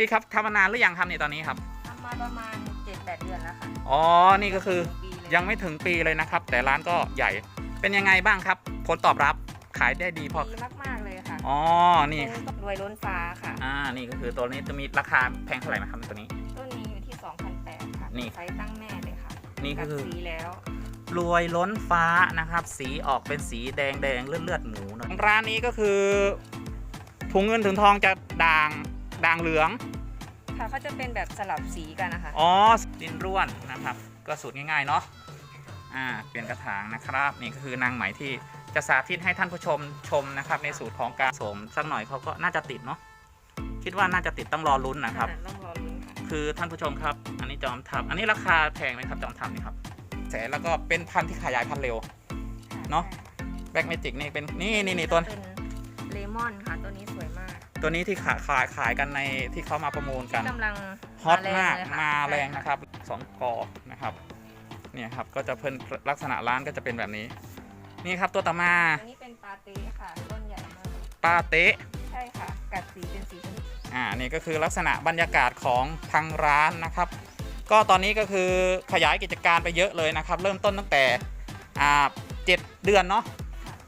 พี่ครับทำมานานหรือยังครับในตอนนี้ครับทำมาประมาณ7-8เดือนแล้วค่ะอ๋อนี่ก็คือปีเลยยังไม่ถึงปีเลยนะครับ แต่ร้านก็ใหญ่เป็นยังไงบ้างครับ ผลตอบรับขายได้ดีพอดีมากๆเลยค่ะอ๋อนี่ต้นรวยล้นฟ้าค่ะอ่านี่ก็คือตัวนี้จะมีราคาแพงเท่าไหร่ไหมครับตัวนี้ต้นนี้อยู่ที่2,008ค่ะนี่ไซส์ตั้งแม่เลยค่ะ นี่ก็กัดคือสีแล้วรวยล้นฟ้านะครับ สีออกเป็นสีแดงแดงเลือดเลือดหมูหน่อยร้านนี้ก็คือถุงเงินถุงทองจะด่าง ด่างเหลือง ค่ะเขาจะเป็นแบบสลับสีกันนะคะ อ๋อดินร่วนนะครับ ก็สูตรง่ายๆเนาะอ่าเปลี่ยนกระถางนะครับ นี่ก็คือนางไหมที่จะสาธิตให้ท่านผู้ชมชมนะครับ ในสูตรของการสมสักหน่อยเขาก็น่าจะติดเนาะคิดว่าน่าจะติดต้องรอลุ้นนะครับอ่าต้องรอลุ้นค่ะคือท่านผู้ชมครับ อันนี้จอมทับอันนี้ราคาแพงไหมครับจอมทับนี่ครับแสนแล้วก็เป็นพันธุ์ที่ขยายพันธุ์เร็ว เนอะ แบ็กเมจิกนี่เป็นนี่นี่นี่ตัวเป็นเลมอนค่ะ ตัวนี้สวยมาก ตัวนี้ที่ขายขายขายกันในที่เขามาประมูลกันกำลังฮอตแรงมากเลยค่ะมาแรงใช่นะครับสองกอนะครับเนี่ยครับก็จะเพิ่นลักษณะร้านก็จะเป็นแบบนี้ นี่ครับตัวต่อมาตัวนี้เป็นปาเต้ค่ะต้นใหญ่มากปาเต๊ะใช่ค่ะกัดสีเป็นสีชมพูอ่านี่ก็คือลักษณะบรรยากาศของทางร้านนะครับ ก็ตอนนี้ก็คือขยายกิจการไปเยอะเลยนะครับ เริ่มต้นตั้งแต่อ่าเจ็ดเดือนเนาะ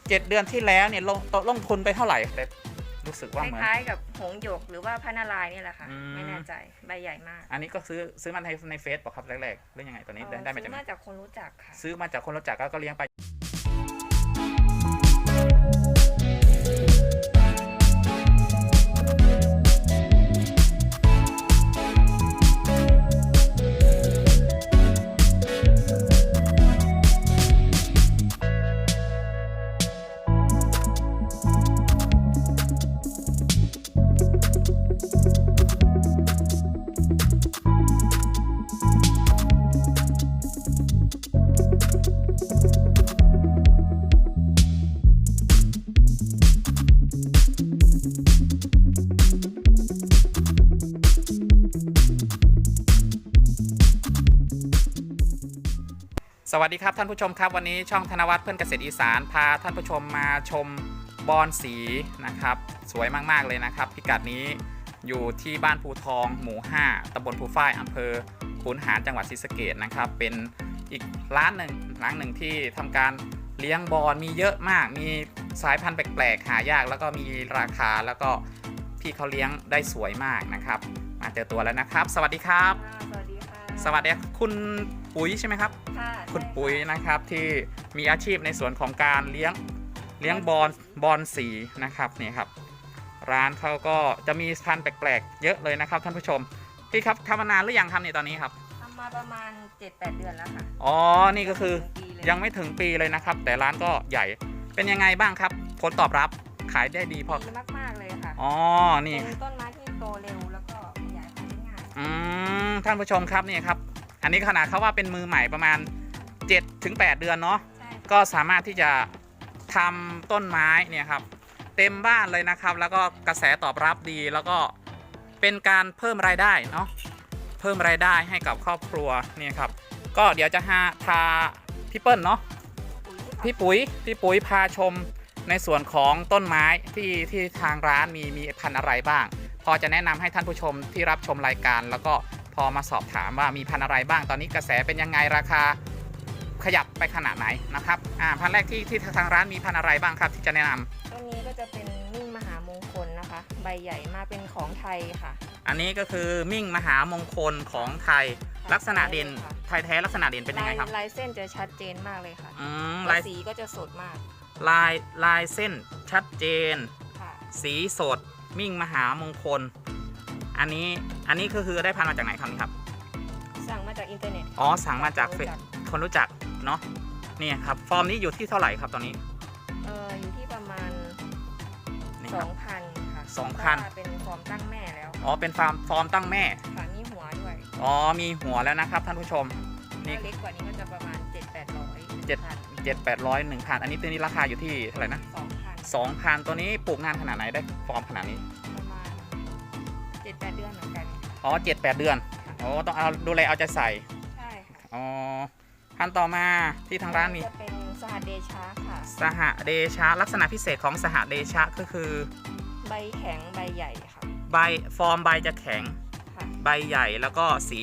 เจ็ดเดือนที่แล้วเนี่ยลงลงทุนไปเท่าไหร่เล็บ รู้สึกคว่าเหมือน ล้ายๆกับหงส์หยกหรือว่าพระนารายณ์นี่แหละค่ะ อืม ไม่แน่ใจใบใหญ่มากอันนี้ก็ซื้อซื้อมาในในเฟซบอกครับแรกๆหรือยังไงตัวนี้ได้ได้มาซื้จากอไหนมาจากคนรู้จักค่ะ ซื้อมาจากคนรู้จักก็ก็เลี้ยงไป สวัสดีครับท่านผู้ชมครับวันนี้ช่องธนวัฒน์เพื่อนเกษตรอีสานพาท่านผู้ชมมาชมบอนสีนะครับ สวยมากๆเลยนะครับ พิกัดนี้อยู่ที่บ้านภูทองหมู่ 5ตำบลภูฝ้ายอำเภอขุนหารจังหวัดศรีสะเกดนะครับ เป็นอีกร้านหนึ่งร้านหนึ่งที่ทำการเลี้ยงบอนมีเยอะมาก มีสายพันธุ์แปลกๆหายาก แล้วก็มีราคาแล้วก็พี่เขาเลี้ยงได้สวยมากนะครับ มาเจอตัวแล้วนะครับ สวัสดีครับ สวัสดีค่ะสวัสดีคุณปุ๋ยใช่ไหมครับ ค่ะคุณใช่ะปุ๋ยนะครับที่มีอาชีพในส่วนของการเลี้ยงเลี้ยงบอลบอลสีนะครับนี่ครับ ร้านเขาก็จะมีพันธุ์แปลกๆ เยอะเลยนะครับท่านผู้ชมพี่ครับทำมานานหรือยังครับในตอนนี้ครับทำมาประมาณ 7-8 เดือนแล้วค่ะอ๋อนี่ก็คือถึปีเลยังไม่ถึงปีเลยนะครับ แต่ร้านก็ใหญ่เป็นยังไงบ้างครับผลตอบรับขายได้ดีพอดีมากๆเลยค่ะอ๋อนี่เป็นต้นไม้ที่โตเร็วแล้วก็ขยายพันธุ์ได้ง่ายอืม ท่านผู้ชมครับนี่ครับ อันนี้ขนาดเขาว่าเป็นมือใหม่ประมาณ7ถึง8เดือนเนาะใช่ค่ะก็สามารถที่จะทำต้นไม้เนี่ยครับ เต็มบ้านเลยนะครับ แล้วก็กระแสตอบรับดีแล้วก็เป็นการเพิ่มรายได้เนาะเพิ่มรายได้ให้กับครอบครัวเนี่ยครับ ก็เดี๋ยวจะหาพาพี่เปิ้ลเนาะปุ๋ยค่ะพี่ปุ๋ยพี่ปุ๋ยพาชมในส่วนของต้นไม้ที่ที่ทางร้านมีมีพันธุ์อะไรบ้าง พอจะแนะนำให้ท่านผู้ชมที่รับชมรายการ แล้วก็ พอมาสอบถามว่ามีพันธุ์อะไรบ้างตอนนี้กระแสเป็นยังไงราคาขยับไปขนาดไหนนะครับอ่าพันธุ์แรกที่ที่ทางร้านมีพันธุ์อะไรบ้างครับ ที่จะแนะนำต้นนี้ก็จะเป็นมิ่งมหามงคลนะคะ ใบใหญ่มากเป็นของไทยค่ะ อันนี้ก็คือมิ่งมหามงคลของไทยลักษณะเด่นไทยแท้ลักษณะเด่นเป็นยังไงครับลายลายเส้นจะชัดเจนมากเลยค่ะอืมแล้ลายวสีก็จะสดมาก ลายลายเส้นชัดเจนค่ะสีสดมิ่งมหามงคล อันนี้อันนี้ก็คือได้พันธุ์มาจากไหนครับนี่ครับ สั่งมาจากอินเทอร์เน็ตอ๋อสั่งมาจากเฟซรู้คนรู้จักเนาะนี่ครับ ฟอร์มนี้อยู่ที่เท่าไหร่ครับตอนนี้ เอออยู่ที่ประมาณนี่ครับ2,000ค่ะสองพัน เพราะว่าเป็นฟอร์มตั้งแม่แล้วอ๋อเป็นฟาร์มฟอร์มตั้งแม่ค่ะมีหัวด้วยอ๋อมีหัวแล้วนะครับท่านผู้ชม นี่ถ้าเล็กกว่านี้ก็จะประมาณ 7-800 เจ็ดเจ็ดแปดร้อยหนึ่งพันอันนี้ตัวนี้ราคาอยู่ที่เท่าไหร่นะ 2,000สองพันตัวนี้ปลูกนานขนาดไหนได้ฟอร์มขนาดนี้ ประมาณ7-8เดือนเหมือนกัน อ๋อเจ็ดแปดเดือนอ๋อต้องเอาดูแลเอาใจใส่ใช่ค่ะอ๋อพันต่อมาที่ทางร้านมีจะเป็นสหเดชาค่ะ สหเดชะลักษณะพิเศษของสหเดชะก็คือ ใบแข็งใบใหญ่ค่ะใใบฟอร์มใบจะแข็ง ค่ะใบใหญ่แล้วก็สี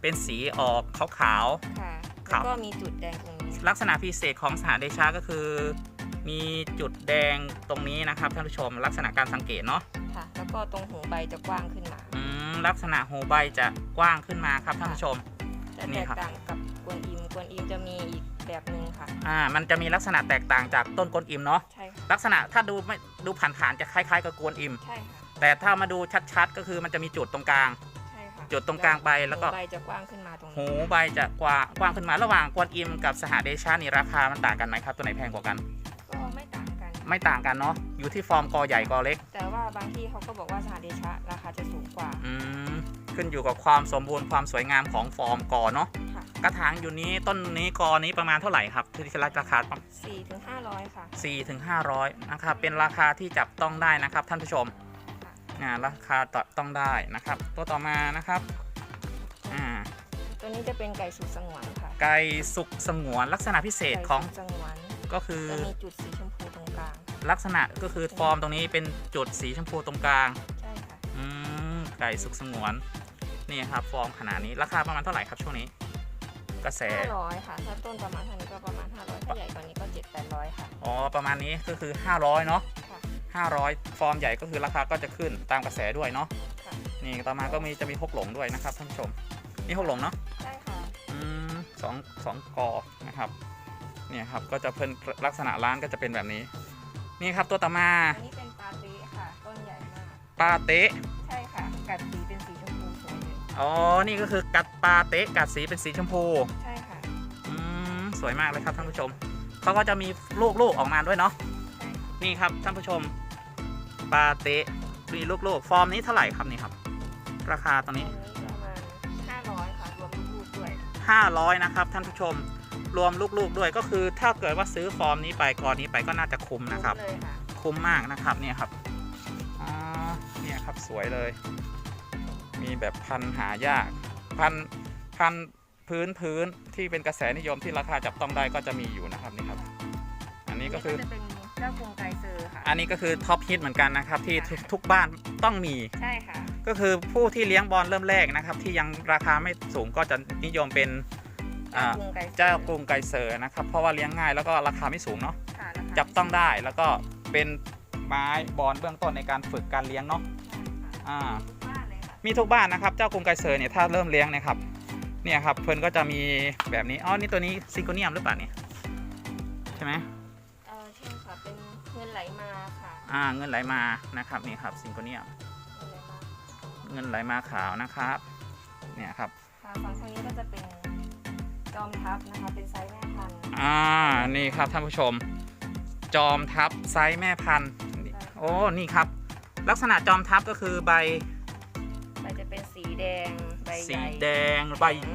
เป็นสีออกขาว ค่ะครัแล้วบ ก็มีจุดแดงตรงนี้ๆลักษณะพิเศษของสหเดชาก็คือ มีจุดแดงตรงนี้นะครับท่านผู้ชมลักษณะการสังเกตเนาะ ค่ะ แล้วก็ตรงหูใบจะกว้างขึ้นมา อืมลักษณะหูใบจะกว้างขึ้นมาครับท่านผู้ชม จะนี่แตกครับ ต่างกับกวนอิมกวนอิมจะมีอีกแบบหนึ่งค่ะ อ่ามันจะมีลักษณะแตกต่างจากต้นกวนอิมเนาะใช่ค่ะลักษณะถ้าดูไม่ดูผ่านๆจะคล้ายๆกับกวนอิม ใช่ค่ะแต่ถ้ามาดูชัดๆ ก็คือมันจะมีจุดตรงกลาง ใช่ค่ะจุดตรงกลางใบแล้วก็ หูใบจะกว้างขึ้นมาตรงหูนี้ใบจะกว้างกว้างขึ้นมาระหว่างกวนอิมกับสหเดชานี่ราคามันต่างกันไหมครับตัวไหนแพงกว่ากันก็ไม่ต่างกัน ไม่ต่างกันเนาะอยู่ที่ฟอร์มกอใหญ่กอเล็ก แต่ว่าบางที่เขาก็บอกว่าสหเดชะราคาจะสูงกว่า อืมขึ้นอยู่กับความสมบูรณ์ความสวยงามของฟอร์มกอเนาะค่ะกระถางอยู่นี้ต้นนี้กอนี้ประมาณเท่าไหร่ครับที่ราคาสี่ถึงห้าร้อยค่ะ4ถึง500นะครับเป็นราคาที่จับต้องได้นะครับ ท่านผู้ชมค่ะอ่าราคาจับต้องได้นะครับ ตัวต่อมานะครับอ่าตัวนี้จะเป็นไก่สุกสงวนค่ะไก่สุกสงวนลักษณะพิเศษของไก่สุกสงวนก็คือ จะมีจุดสีชมพูตรงก ลางลักษณะก็คือฟอร์มตรงนี้เป็นจุดสีชมพูตรงกลางใช่ค่ะอืมไก่สุกสงวน นี่ครับฟอร์มขนาดนี้ราคาประมาณเท่าไหร่ครับช่วงนี้ กระแส ห้าร้อยค่ะ ถ้าต้นประมาณเท่านี้ก็ประมาณห้าร้อยถ้าใหญ่กว่านี้ก็เจ็ดแปดร้อยค่ะ อ๋อ ประมาณนี้ก็คือ 500 เนาะค่ะ 500 ฟอร์มใหญ่ก็คือราคาก็จะขึ้นตามกระแสด้วยเนาะค่ะ นี่ต่อมาก็มีจะมีฮกหลงด้วยนะครับท่านผู้ชมนี่ฮกหลงเนาะ ใช่ค่ะ อืมสองสองกอนะครับเนี่ยครับก็จะเพิ่นลักษณะร้านก็จะเป็นแบบนี้ นี่ครับตัวต่อมาอันนี้เป็นปาเต้ค่ะ ต้นใหญ่มากปาเต๊ะใช่ค่ะ กัดสีเป็นสีชมพูสวยเลยอ๋อ นี่ก็คือกัดปาเต๊ะกัดสีเป็นสีชมพู ใช่ค่ะ อืม สวยมากเลยครับท่านผู้ชม เขาก็จะมีลูกๆออกมาด้วยเนาะใช่ค่ะนี่ครับท่านผู้ชม ปาเต๊ะมีลูกๆ ฟอร์มนี้เท่าไหร่ครับนี่ครับ ราคาตอนอันนี้นี้ประมาณห้าร้อยค่ะรวมลูกๆด้วย500นะครับท่านผู้ชม รวมลูกๆด้วยก็คือถ้าเกิดว่าซื้อฟอร์มนี้ไปกอนนี้ไปก็น่าจะคุ้มนะครับเลยค่ะคุ้มมากนะครับเนี่ยครับอ๋อเนี่ยครับสวยเลย มีแบบพันธุ์หายากพันธุ์พันธุ์พื้นพื้นที่เป็นกระแสนิยมที่ราคาจับต้องได้ก็จะมีอยู่นะครับนี่ครับ อันนี้ก็คือจะเป็นเจ้ากรุงไกรเซอร์ค่ะอันนี้ก็คือท็อปฮิตเหมือนกันนะครับที่ทุกทุกบ้านต้องมีใช่ค่ะก็คือผู้ที่เลี้ยงบอลเริ่มแรกนะครับ ที่ยังราคาไม่สูงก็จะนิยมเป็น อ่า เจ้ากรุงไกรเซอร์เจ้ากรุงไกรเซอร์นะครับ เพราะว่าเลี้ยงง่ายแล้วก็ราคาไม่สูงเนาะค่ะราคาจับต้องได้แล้วก็เป็นไม้บอลเบื้องต้นในการฝึกการเลี้ยงเนาะใช่ค่ะอ่าทุกบ้านเลยค่ะมีทุกบ้านนะครับ เจ้ากรุงไกรเซอร์เนี่ยถ้าเริ่มเลี้ยงเนะครับเนี่ยครับเพื่อนก็จะมีแบบนี้อ๋อนี่ตัวนี้ซิงโกเนียมหรือเปล่าเนี่ยใช่ไหมเออใช่ค่ะเป็นเงินไหลมาค่ะอ่าเงินไหลมานะครับนี่ครับซิงโกเนียมเงินไหลมาเงินไหลมาขาวนะครับเนี่ยครับค่ะฝั่งทางนี้ก็จะเป็น จอมทัพนะคะเป็นไซส์แม่พันธุ์อ่านี่ครับท่านผู้ชม จอมทัพไซส์แม่พันธุ์โอ้นี่ครับ ลักษณะจอมทัพก็คือใบใบจะเป็นสีแดงใบใหสีญ่แดงใบแข็ง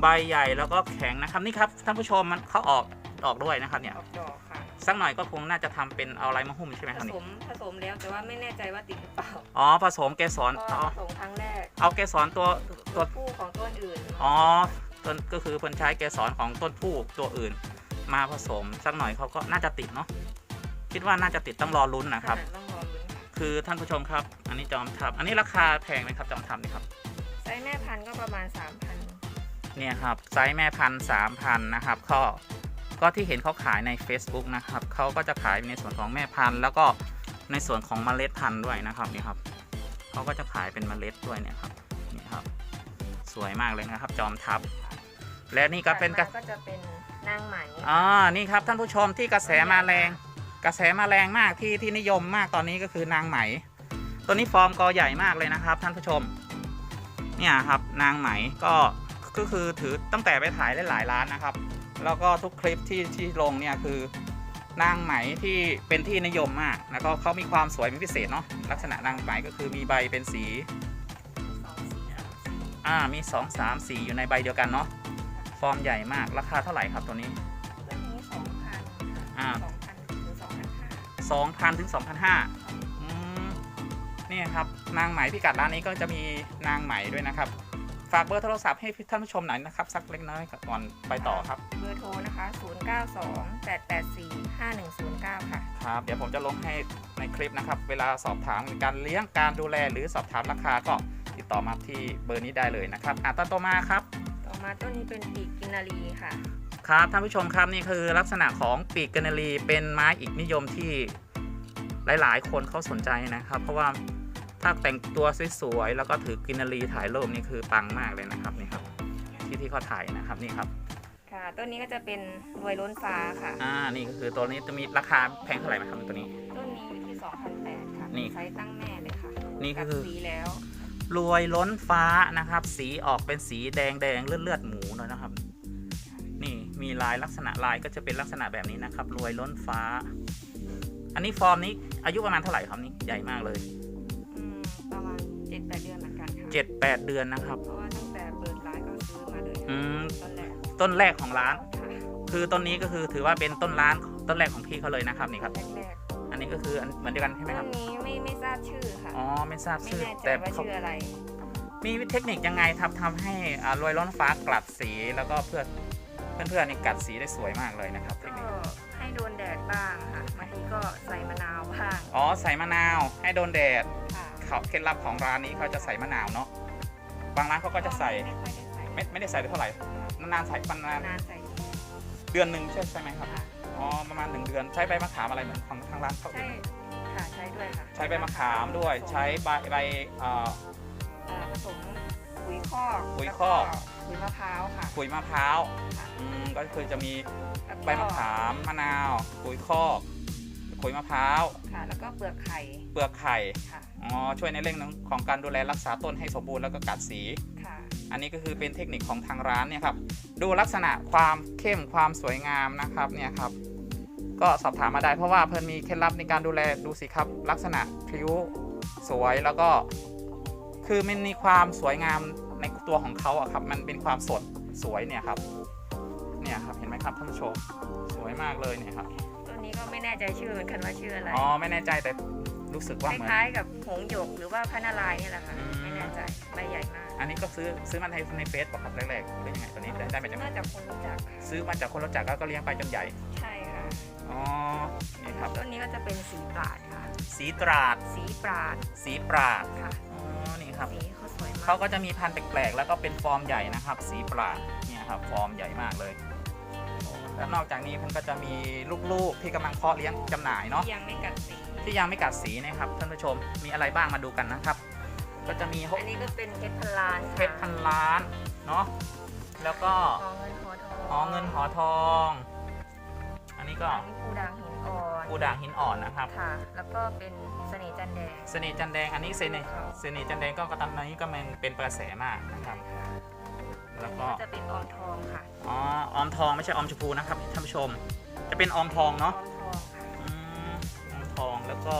ใบใหญ่แล้วก็แข็งนะครับนี่ครับท่านผู้ชมมันเขาออกออกด้วยนะครับเนี่ยออกดอกค่ะสักหน่อยก็คงน่าจะทำเป็นเอาอะไรมาหุ้มใช่ไหมผครับสนี่มผสมแล้วแต่ว่าไม่แน่ใจว่าติดหรือเปล่าอ๋อผสมเกสรก็อ๋อผสมครั้งแรกเอาเกสรตัวตัตัววผู้ของต้นอื่นอ๋อ ต้นก็คือเพิ่นใช้เกสรของต้นผู้ตัวอื่น มาผสมสักหน่อยเขาก็น่าจะติดเนาะคิดว่าน่าจะติดต้องรอลุ้นนะครับขนาดต้องรอลุ้นค่ะคือท่านผู้ชมครับ อันนี้จอมทัพอันนี้ราคาแพงไหมครับจอมทัพนี่ครับไซส์แม่พันธุ์ก็ประมาณ 3,000 เนี่ยครับไซส์แม่พันสามพันนะครับก็ก็ที่เห็นเขาขายใน Facebook นะครับเขาก็จะขายในส่วนของแม่พันธุ์ แล้วก็ในส่วนของเมล็ดพันธุ์ด้วยนะครับนี่ครับเขาก็จะขายเป็นเมล็ดด้วยเนี่ยครับนี่ครับ สวยมากเลยนะครับ จอมทัพ และนี่ก็เป็นกระถัดมาก็จะเป็นนางไหมอ่านี่ครับท่านผู้ชมที่กระแสมาแรง กระแสมาแรงมากที่ที่นิยมมากตอนนี้ก็คือนางไหม ตัวนี้ฟอร์มกอใหญ่มากเลยนะครับ ท่านผู้ชม เนี่ยครับนางไหมก็ก็คือถือตั้งแต่ไปถ่ายหลายๆร้านนะครับ แล้วก็ทุกคลิปที่ที่ลงเนี่ยคือนางไหมที่เป็นที่นิยมมาก แล้วก็เขามีความสวยเป็นพิเศษเนาะลักษณะนางไหมก็คือมีใบเป็นสีสองสีสามสีอ่ามี 2 3 4 อยู่ในใบเดียวกันเนาะ ฟอร์มใหญ่มากราคาเท่าไหร่ครับตัวนี้ตัวนี้สองพันอ่าสองพันถึงสองพันห้า2,000ถึง2,500อืมนี่ครับนางไหมพิกัดร้านนี้ก็จะมีนางไหมด้วยนะครับ ฝากเบอร์โทรศัพท์ให้ท่านผู้ชมหน่อยนะครับ สักเล็กน้อยก่อนไปต่อครับ เบอร์โทรนะคะ 0928845109 ค่ะ ครับเดี๋ยวผมจะลงให้ในคลิปนะครับ เวลาสอบถามการเลี้ยงการดูแลหรือสอบถามราคาก็ติดต่อมาที่เบอร์นี้ได้เลยนะครับอะต้นต่อมาครับต่อ มาต้นนี้เป็นปีกกินนารีค่ะ ครับท่านผู้ชมครับนี่คือลักษณะของปีกกนรีเป็นไม้อีกนิยมที่หลาย ๆ คนเขาสนใจนะครับ เพราะว่าถ้าแต่งตัวสวยๆแล้วก็ถือกินรีถ่ายรูปนี่คือปังมากเลยนะครับนี่ครับ ที่ที่เขาถ่ายนะครับนี่ครับค่ะต้นนี้ก็จะเป็นรวยล้นฟ้าค่ะ อ่านี่ก็คือตัวนี้จะมีราคาแพงเท่าไหร่ไหมครับตัวนี้ ต้นนี้อยู่ที่2,008ค่ะนี่ ไซส์ตั้งแม่เลยค่ะนี่ก็กัดคือสีแล้ว รวยล้นฟ้านะครับ สีออกเป็นสีแดงแดงเลือดเลือดๆหมูเลยนะครับ นี่มีลายลักษณะลายก็จะเป็นลักษณะแบบนี้นะครับ รวยล้นฟ้า อันนี้ฟอร์มนี้อายุประมาณเท่าไหร่ครับนี่ใหญ่มากเลยอืมประมาณ7-8เดือนเหมือนกันค่ะเจ็ดแปดเดือนนะครับ เพราะว่าตั้งแต่เปิดร้านก็ซื้อมาเลยอืม ตอนแรกต้นแรกของร้าน ค่ะคือต้นนี้ก็คือถือว่าเป็นต้นร้านต้นแรกของพี่เขาเลยนะครับนี่ครับ แรกอั นนี้ก็คืออันเหมือนเดียวกันใช่ๆไหมต้ครับนนี้ไม่ไม่ทราบชื่อค่ะ อ๋อ ไม่ทราบไม่ชื่อแน่ใจแต่ว่าเขาชื่ออะไร มีเทคนิคยังไงครับทำให้อ่ารวยล้นฟ้ากลัดสีแล้วก็เพื่อเพื่อนๆนี่กัดสีได้สวยมากเลยนะครับเทก็คนิคให้โดนแดดบ้างค่ะบางทีก็ใส่มะนาวบ้างอ๋อใส่มะนาวให้โดนแดดค่ะเขาเคล็ดลับของร้านนี้เขาจะใส่มะนาวเนาะบางร้านเขาก็จะใส่ไม่ค่อยได้ใส่ไม่ไม่ได้ใส่ไปเท่าไหร่นานๆใส่ประมาณนานใส่ทีเดือนหนึ่งใช่ใช่ไหมครับ ค่ะ อ๋อประมาณหนึ่งเดือน ใช้ใบมะขามอะไรเหมือนของทางร้านเขาใช่ค่ะใช้ด้วยค่ะใช้ใบมะขามด้วยใช้ใบใบเอ่อ เอ่อผสมปุ๋ยคอกปุ๋ยคอก แล้วปุ๋ยมะพร้าวค่ะขุยมะพร้าวค่ะ อืมก็คือจะมีแล้วก็ใบมะขามมะนาวปุ๋ยคอกขุยมะพร้าวค่ะ แล้วก็เปลือกไข่เปลือกไข่ค่ะอ๋อช่วยในเรื่องของการดูแลรักษาต้นให้สมบูรณ์แล้วก็กัดสี ค่ะ อันนี้ก็คือเป็นเทคนิคของทางร้านเนี่ยครับ ดูลักษณะความเข้มความสวยงามนะครับเนี่ยครับ ก็สอบถามมาได้เพราะว่าเพิ่นมีเคล็ดลับในการดูแลดูสิครับ ลักษณะผิวสวยแล้วก็ คือมันมีความสวยงามในตัวของเขาอะครับ มันเป็นความสดสวยเนี่ยครับ เนี่ยครับเห็นไหมครับท่านผู้ชมสวยมากเลยเนี่ยครับ ตัวนี้ก็ไม่แน่ใจชื่อเหมือนกันว่าชื่ออะไรอ๋อไม่แน่ใจแต่รู้สึกคว่าเหมือน ล้ายๆกับหงส์หยกหรือว่าพระนารายณ์นี่แหละค่ะอืมไม่แน่ใจใบใหญ่มากอันนี้ก็ซื้อซื้อมาในในเฟซบอกครับแรกๆหรือยังไงตัวนี้ได้ได้มาจากไหนน่าจะคนรู้จักค่ะซื้อมาจากคนรู้จักแล้วก็เลี้ยงไปจนใหญ่ ใช่ค่ะ อ๋อนี่ครับต้นนี้ก็จะเป็นสีปราดค่ะ สีตราด สีปราดสีปราดค่ะ อ๋อ นี่ครับ สีเขาสวยมากเขาก็จะมีพันธุ์แปลกๆ แล้วก็เป็นฟอร์มใหญ่นะครับ สีปราดเนี่ยครับ ฟอร์มใหญ่มากเลยแล้วนอกจากนี้มันก็จะมีลูกๆ ที่กำลังเพาะเลี้ยงจำหน่ายเนาะ ยังไม่กัดสี ที่ยังไม่กัดสีนะครับท่านผู้ชม มีอะไรบ้างมาดูกันนะครับ ก็จะมีหกอันนี้ก็เป็นเพชรพันล้านค่ะเพชรพันล้านเนาะ แล้วก็หอเงินหอทองหอเงินหอทอง อันนี้ก็อันนี้ปูด่างหินอ่อนปูด่างหินอ่อนนะครับ ค่ะ แล้วก็เป็นเสน่ห์จันแดง เสน่ห์จันแดง อันนี้เสน่ห์เสน่ห์จันแดงก็กระตำนี้ก็มันเป็นกระแสมากนะครับค่ะแล้วก็จะเป็นออมทองค่ะ อ๋อ ออมทองไม่ใช่ออมชมพูนะครับท่านผู้ชม จะเป็นออมทองอเนาะอมทองค่ะอืมออมทองแล้วก็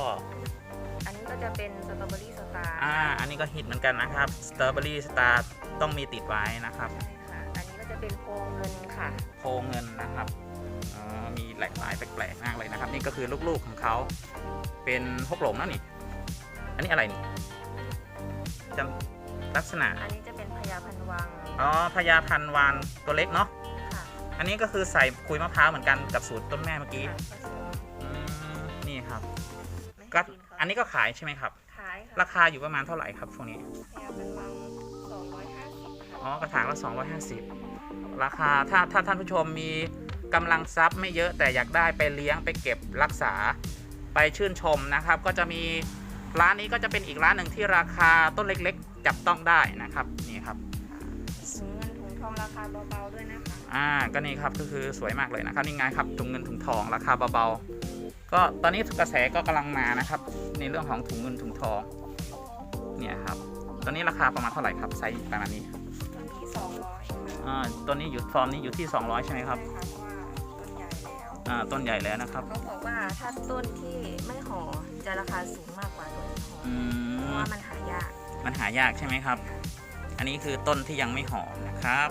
อันนี้ก็จะเป็นสตรอเบอรี่สตาร์ อ่า อันนี้ก็ฮิตเหมือนกันนะครับ สตรอเบอรี่สตาร์ต้องมีติดไว้นะครับใช่ค่ะอันนี้ก็จะเป็นโพเงินค่ะ โพเงินนะครับอ๋อ มีหลากหลายแปลกๆมากเลยนะครับ นี่ก็คือลูกๆของเขาเป็นฮกหลงนะนี่อันนี้อะไรนี่จำลักษณะอันนี้จะเป็นพญาพันวังอ๋อพญาพันวานตัวเล็กเนาะค่ะอันนี้ก็คือใส่คุยมะพร้าวเหมือนกันกับสูตรต้นแม่เมื่อกี้ค่ะผสมอืมนี่ครับไม่ก็ให้กินเขาอันนี้ก็ขายใช่ไหมครับขายค่ะราคาอยู่ประมาณเท่าไหร่ครับพวกนี้พญาพันวัง250ค่ะอ๋อกระถางละ250ราคาถ้าถ้าท่านผู้ชมมี กำลังทรัพย์ไม่เยอะแต่อยากได้ไปเลี้ยงไปเก็บรักษาไปชื่นชมนะครับ ก็จะมีร้านนี้ก็จะเป็นอีกร้านหนึ่งที่ราคาต้นเล็กๆ จับต้องได้นะครับนี่ครับถุงเงินถุงทองราคาเบาๆด้วยนะคะอ่าก็นี่ครับก็คือสวยมากเลยนะครับนี่ไงครับถุงเงินถุงทองราคาเบาๆก็ตอนนี้กระแสก็กำลังมานะครับ ในเรื่องของถุงเงินถุงทองเนี่ยครับตอนนี้ราคาประมาณเท่าไหร่ครับไซส์ประมาณนี้ต้นที่200ค่ะอ่าตัวนี้อยู่ฟอร์มนี้อยู่ที่ 200 ใช่ไหมครับ ต้นใหญ่แล้วอ่าต้นใหญ่แล้วนะครับ เขาบอกว่าถ้าต้นที่ไม่ห่อจะราคาสูงมากกว่าต้นที่ห่ออืเพราะมว่ามันหายากมันหายากใช่ไหมครับ อันนี้คือต้นที่ยังไม่ห่อนะครับ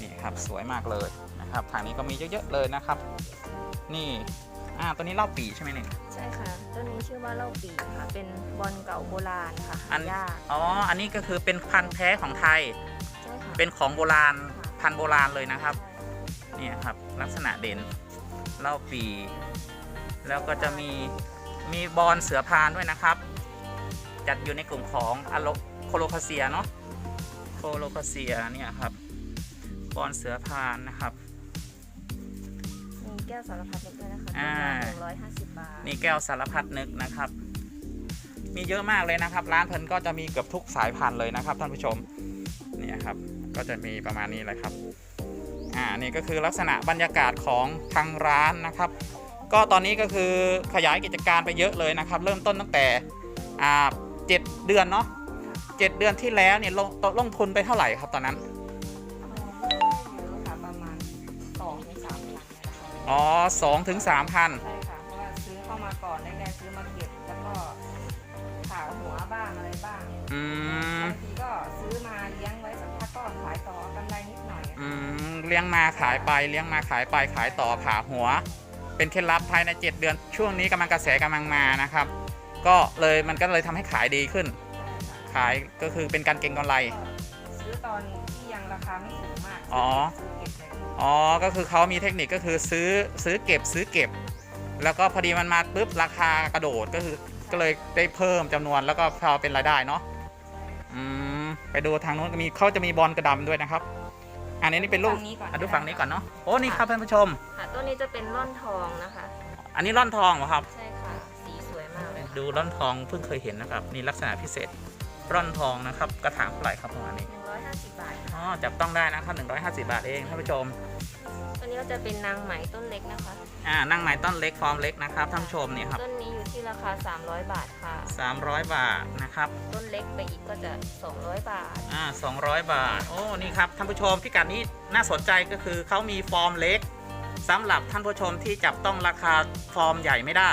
นี่ครับสวยมากเลยนะครับทางนี้ก็มีเยอะๆเลยนะครับ นี่อ่าตัวนี้เล่าปีใช่ไหมเนี่ย ใช่ค่ะ ต้นนี้ชื่อว่าเล่าปีค่ะ เป็นบอลเก่าโบราณค่ะอัหาน ยากอ๋ออันนี้ก็คือเป็นพันธุ์แท้ของไทยเป็นของโบราณพันธุ์โบราณเลยนะครับ เนี่ยครับลักษณะเด่น เล่าปี แล้วก็จะมีมีบอลเสือพานด้วยนะครับ จัดอยู่ในกลุ่มของอะโลโคโลคาเซียเนาะโคโลคาเซียเนี่ยครับบอลเสือพานนะครับมีแก้วสารพัดนึกด้วยนะคะอ่าหนึ่งร้อยห้าสิบบาทนี่แก้วสารพัดนึกนะครับ มีเยอะมากเลยนะครับ ร้านเพิ่นก็จะมีเกือบทุกสายพันธุ์เลยนะครับท่านผู้ชมเนี่ยครับก็จะมีประมาณนี้เลยครับ อ่านี่ก็คือลักษณะบรรยากาศของทางร้านนะครับ ก็ตอนนี้ก็คือขยายกิจการไปเยอะเลยนะครับ เริ่มต้นตั้งแต่อ่าเจ็ดเดือนเนาะเจ็ดเดือนที่แล้วเนี่ยลงลงทุนไปเท่าไหร่ครับตอนนั้นเยอะค่ะประมาณสองถึงสามพันนะคะอ๋อสองถึงสามพันใช่ค่ะเพราะว่าซื้อเข้ามาก่อนได้แกซื้อมาเก็บแล้วก็ผ่าหัวบ้างอะไรบ้างอืมบางทีก็ซื้อมาเลี้ยงไว้สักพักก็ขายต่อกำไรนิดหน่อยอืม เลี้ยงมาขายไปเลี้ยงมาขายไปขายต่อผ่าหัว เป็นเคล็ดลับภายใน 7 เดือน ช่วงนี้กำลังกระแสกำลังมานะครับ ก็เลยมันก็เลยทำให้ขายดีขึ้น ขายก็คือเป็นการเก็งกำไรซื้อตอนที่ยังราคาไม่สูงมากอ๋อซื้อเก็บเลยอ๋อก็คือเขามีเทคนิคก็คือซื้อซื้อเก็บซื้อเก็บ แล้วก็พอดีมันมาปุ๊บราคากระโดดก็คือก็เลยได้เพิ่มจำนวนแล้วก็พอเป็นรายได้เนาะอืมไปดูทางนู้นก็มีเขาจะมีบอลกระดำด้วยนะครับ อันนี้นี่เป็นลูกฝั่งนี้ก่อน อะดูฝั่งนี้ก่อนเนาะโอ้นี่ครับท่านผู้ชม ค่ะต้นนี้จะเป็นร่อนทองนะคะ อันนี้ร่อนทองเหรอครับ ใช่ค่ะ สีสวยมากเลยค่ะดูร่อนทองเพิ่งเคยเห็นนะครับนี่ลักษณะพิเศษร่อนทองนะครับกระถางเท่าไหร่ครับประมาณนี้หนึ่งร้อยห้าสิบบาทอ๋ค่ะอจับต้องได้นะครับ150 บาทเองท่านผู้ชม ต้นนี้ก็จะเป็นนางไหมต้นเล็กนะคะ อ่านั่งไม้ต้นเล็กฟอร์มเล็กนะครับท่านผู้ชมนี่ครับต้นนี้อยู่ที่ราคา 300 บาทค่ะ 300 บาทนะครับต้นเล็กไปอีกก็จะ 200 บาท อ่า200 บาท โอ้นี่ครับท่านผู้ชมพิกัดนี้น่าสนใจก็คือเขามีฟอร์มเล็กสำหรับท่านผู้ชมที่จับต้องราคาฟอร์มใหญ่ไม่ได้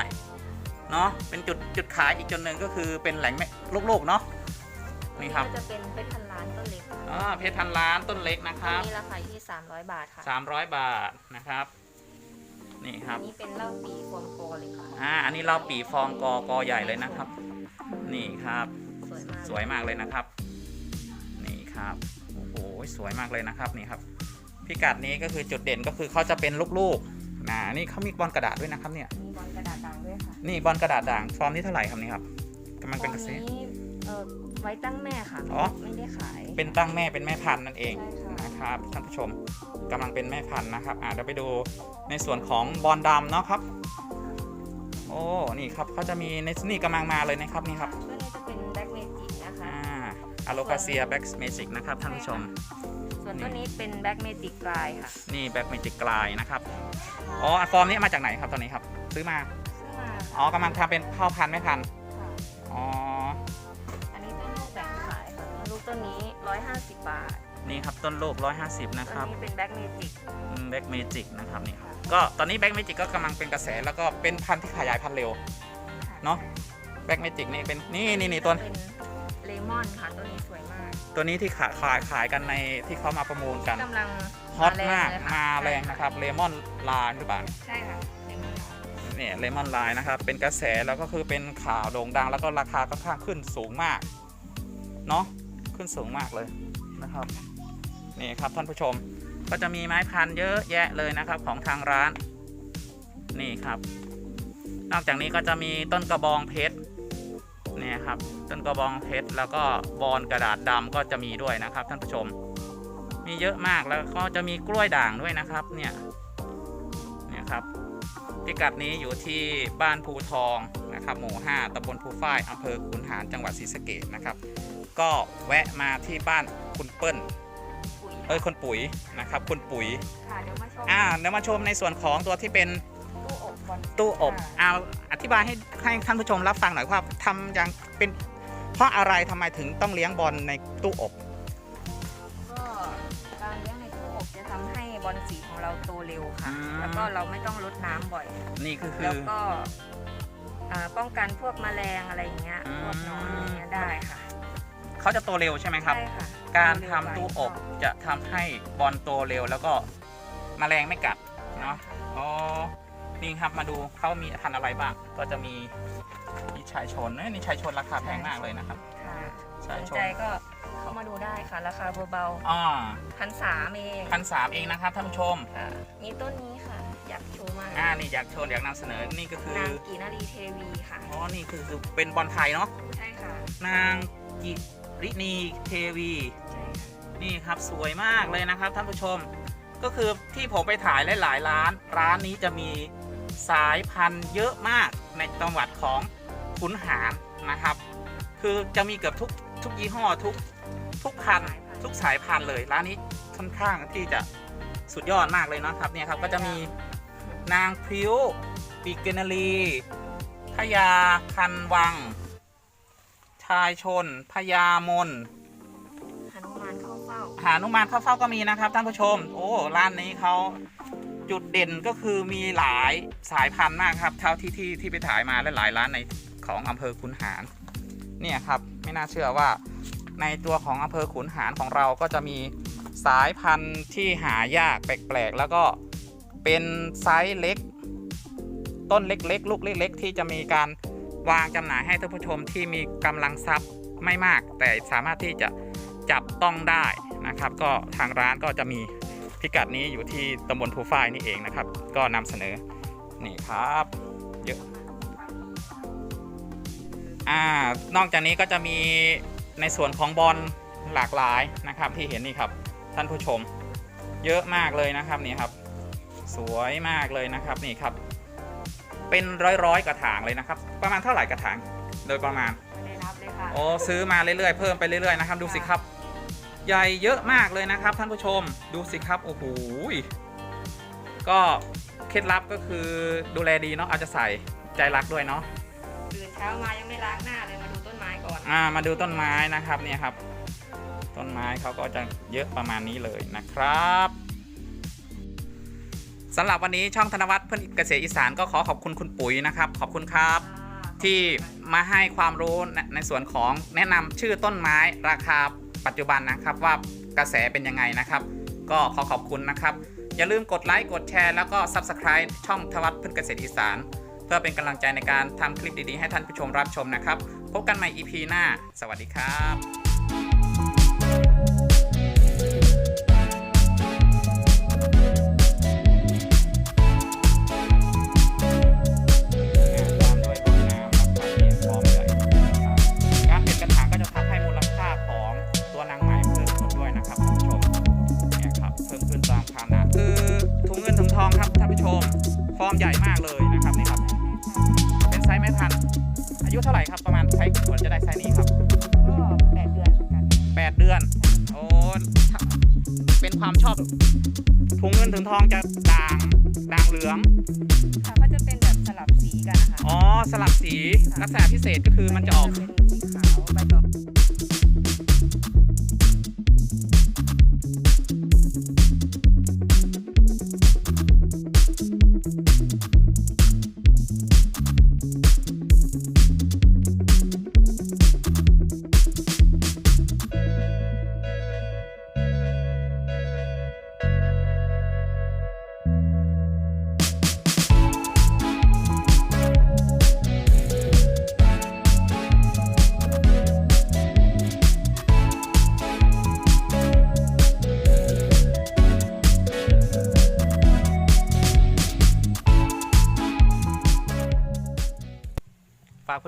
เนาะเป็นจุดจุดขายอีกจุดหนึ่งก็คือเป็นแหล่งแม่ลูกๆเนาะนี่ครับ ก็จะเป็นเป็นพันล้านต้นเล็กค่ะ อ่าเพชรพันล้านต้นเล็กนะคต้นรับนี้ราคาอยู่ที่ 300 บาทค่ะ300 บาทนะครับ นี่คอัรับนนี้เป็นเหล้าปีฟอร์มโกเลยค่ะ อ่าอันนี้เราปีฟอร์มกอกอใหญ่เลยนะครับ นี่ครับ สวยมากสวยมากเลยนะครับ นี่ครับโอ้โหสวยมากเลยนะครับนี่ครับ พิกัดนี้ก็คือจุดเด่นก็คือเขาจะเป็นลูกๆนะนี่เขามีบอลกระดาษด้วยนะครับเนี่ย มีบอลกระดาษด่างด้วยค่ะนี่บอลกระดาษด่างฟอร์มนี้เท่าไหร่ครับนี่ครับกำลังเป็นกระแสตอนนี้เอ่อไว้ตั้งแม่ค่ะ อ๋อ ไม่ได้ขาย เป็นตั้งแม่เป็นแม่พันธุ์นั่นเองใช่ค่ะ นะครับท่านผู้ชมกำลังเป็นแม่พันธุ์นะครับอ่าเดี๋ยวไปดูในส่วนของบอลดำเนาะครับ โอ้นี่ครับเขาจะมีในนี่กำลังมาเลยนะครับนี่ครับต้นนี้จะเป็นแบ็กเมจิกนะคะ อ่าอะโลคาเซียแบ็กเมจิกนะครับท่านผู้ชม ส่วนต้นนี้เป็นแบ็กเมจิกกลายค่ะนี่แบ็กเมจิกกลายนะครับ อ๋อฟอร์มนี้มาจากไหนครับตอนนี้ครับ ซื้อมา ซื้อมาอ๋อกำลังทำเป็นพ่อพันธุ์แม่พันธุ์ ค่ะ อ๋อ บาทนี่ครับต้นลูก 150 นะคต้รันบนี้เป็นแบ็กเมจิกแบ็กเมจิกนะครับนี่ครับก็ตอนนี้แบ็กเมจิกก็กำลังเป็นกระแสแล้วก็เป็นพันธุ์ที่ขยายพันธุ์เร็ว เนาะแบ็กเมจิกนี่เป็นนี่นี่นี่ต้นเป็นเลมอนค่ะต้นนี้สวยมากตัวนี้ที่ขายขายขายกันในที่เขามาประมูลกันกำลังฮอตมากเลยค่ะมาแรงนะครับเลมอนลายหรือเปล่า ใช่ค่ะเลมอนเนี่ยเลมอนลายนะครับเป็นกระแสแล้วก็คือเป็นข่าวโด่งดังแล้วก็ราคาค่อนข้างขึ้นสูงมากเนาะขึ้นสูงมากเลยนะ ครับ นี่ครับท่านผู้ชมก็จะมีไม้พันธุ์เยอะแยะเลยนะครับของทางร้าน นี่ครับ นอกจากนี้ก็จะมีต้นกระบองเพชรเนี่ยครับ ต้นกระบองเพชรแล้วก็บอลกระดาษดำก็จะมีด้วยนะครับ ท่านผู้ชม มีเยอะมากแล้วก็จะมีกล้วยด่างด้วยนะครับ เนี่ยเนี่ยครับพิกัดนี้อยู่ที่บ้านภูทองนะครับ หมู่ 5ตำบลภูฝ้ายอำเภอขุนหารจังหวัดศรีสะเกษนะครับ ก็แวะมาที่บ้าน คุณเปิ้ลปุ๋ยเอ้ยคุณปุ๋ยนะครับคุณปุ๋ยค่ะเดี๋ยวมาชมอ่าเดี๋ยวมาชมในส่วนของตัวที่เป็นตู้อบบอลตู้อบค่ะเอาอธิบายให้ให้ท่านผู้ชมรับฟังหน่อยว่าทำอย่างเป็นเพราะอะไรทำไมถึงต้องเลี้ยงบอลในตู้อบ ก็การเลี้ยงในตู้อบจะทำให้บอลสีของเราโตเร็วค่ะ อืม แล้วก็เราไม่ต้องรดน้ำบ่อยนี่คือคืแล้วอก็อ่าป้องกันพวกแมลงอะไรอย่างเงี้ยอืม พวกหนอนอะไรเงี้ยได้ค่ะเขาจะโตเร็วใช่ไหมครับ ใช่ค่ะ การเร็ทำวไวตู้อบจะทำให้บอลโตเร็วแล้วก็แมลงไม่กัดเนาะอ๋อนี่ครับมาดูเขามีพันธุ์อะไรบ้าง ก็จะมีมีชายชนเอ้ยนี่ชายชนราคาแพงมากเลยนะครับ ค่ะชายสนชนใจก็เข้ามาดูได้ค่ะค่ะ ราคาเบาอ่าๆพันสามเองพันสามเองนะครับท่านผู้ชม ค่ะมีต้นนี้ค่ะ อยากโชว์มากอ่านี่อยากโชว์อยากนำเสนอ นี่ก็คือนางกีนารีเทวีค่ะ อ๋อนี่คือคือเป็นบอลไทยเนาะ ใช่ค่ะ นางกิ รินีเทวี นี่ครับสวยมากเลยนะครับท่านผู้ชม ก็คือที่ผมไปถ่ายหลายๆร้าน ร้านนี้จะมีสายพันธุ์เยอะมากในจังหวัดของขุนหารนะครับ คือจะมีเกือบทุกทุกยี่ห้อทุกทุกพันธุ์ทุกสายพันธุ์เลยร้านนี้ค่อนข้างที่จะสุดยอดมากเลยนะครับเนี่ยครับก็จะมีนางพริ้วปีกเกนารีพญาคันวัง ชายชน พญามนหนุมานเข้าเฝ้าหานุมานเข้าเฝ้าก็มีนะครับท่านผู้ชม โอ้ร้านนี้เขาจุดเด่นก็คือมีหลายสายพันธุ์มากครับ เท่าที่ที่ที่ไปถ่ายมาและหลายร้านในของอำเภอขุนหารเนี่ยครับไม่น่าเชื่อว่าในตัวของอำเภอขุนหารของเราก็จะมีสายพันธุ์ที่หายากแปลกๆ แล้วก็เป็นไซส์เล็ก ต้นเล็กๆ ลูกเล็ก ๆ ที่จะมีการ วางจำหน่ายให้ท่านผู้ชมที่มีกำลังทรัพย์ไม่มาก แต่สามารถที่จะจับต้องได้นะครับ ก็ทางร้านก็จะมีพิกัดนี้อยู่ที่ตำบลภูฝ้ายนี่เองนะครับ ก็นำเสนอนี่ครับเยอะอ่านอกจากนี้ก็จะมีในส่วนของบอลหลากหลายนะครับที่เห็นนี่ครับท่านผู้ชมเยอะมากเลยนะครับนี่ครับ สวยมากเลยนะครับนี่ครับ เป็นร้อยๆกระถางเลยนะครับ ประมาณเท่าไหร่กระถาง โดยประมาณไม่ได้นับเลยค่ะโอ้ซื้อมาเรื่อยๆ เพิ่มไปเรื่อยๆนะครับ ดูสิครับ ใหญ่เยอะมากเลยนะครับ ท่านผู้ชม ดูสิครับ โอ้โหยก็เคล็ดลับก็คือดูแลดีเนาะ เอาใจะใส่ใจรักด้วยเนาะ ตื่นเช้ามายังไม่ล้างหน้าเลยมาดูต้นไม้ก่อนอ่า มาดูต้นไม้นะครับเนี่ยครับ ต้นไม้เขาก็จะเยอะประมาณนี้เลยนะครับ สำหรับวันนี้ช่องธนวัฒน์เพื่อนเกษตรอีสานก็ขอขอบคุณคุณปุ๋ยนะครับ ขอบคุณครับ ที่มาให้ความรู้ในส่วนของแนะนำชื่อต้นไม้ราคาปัจจุบันนะครับ ว่ากระแสเป็นยังไงนะครับ ก็ขอขอบคุณนะครับ อย่าลืมกดไลค์กดแชร์แล้วก็ Subscribe ช่องทวัตเพื่อนเกษตรอีสาน เพื่อเป็นกำลังใจในการทำคลิปดีๆ ให้ท่านผู้ชมรับชมนะครับ พบกันใหม่ EP หน้า สวัสดีครับ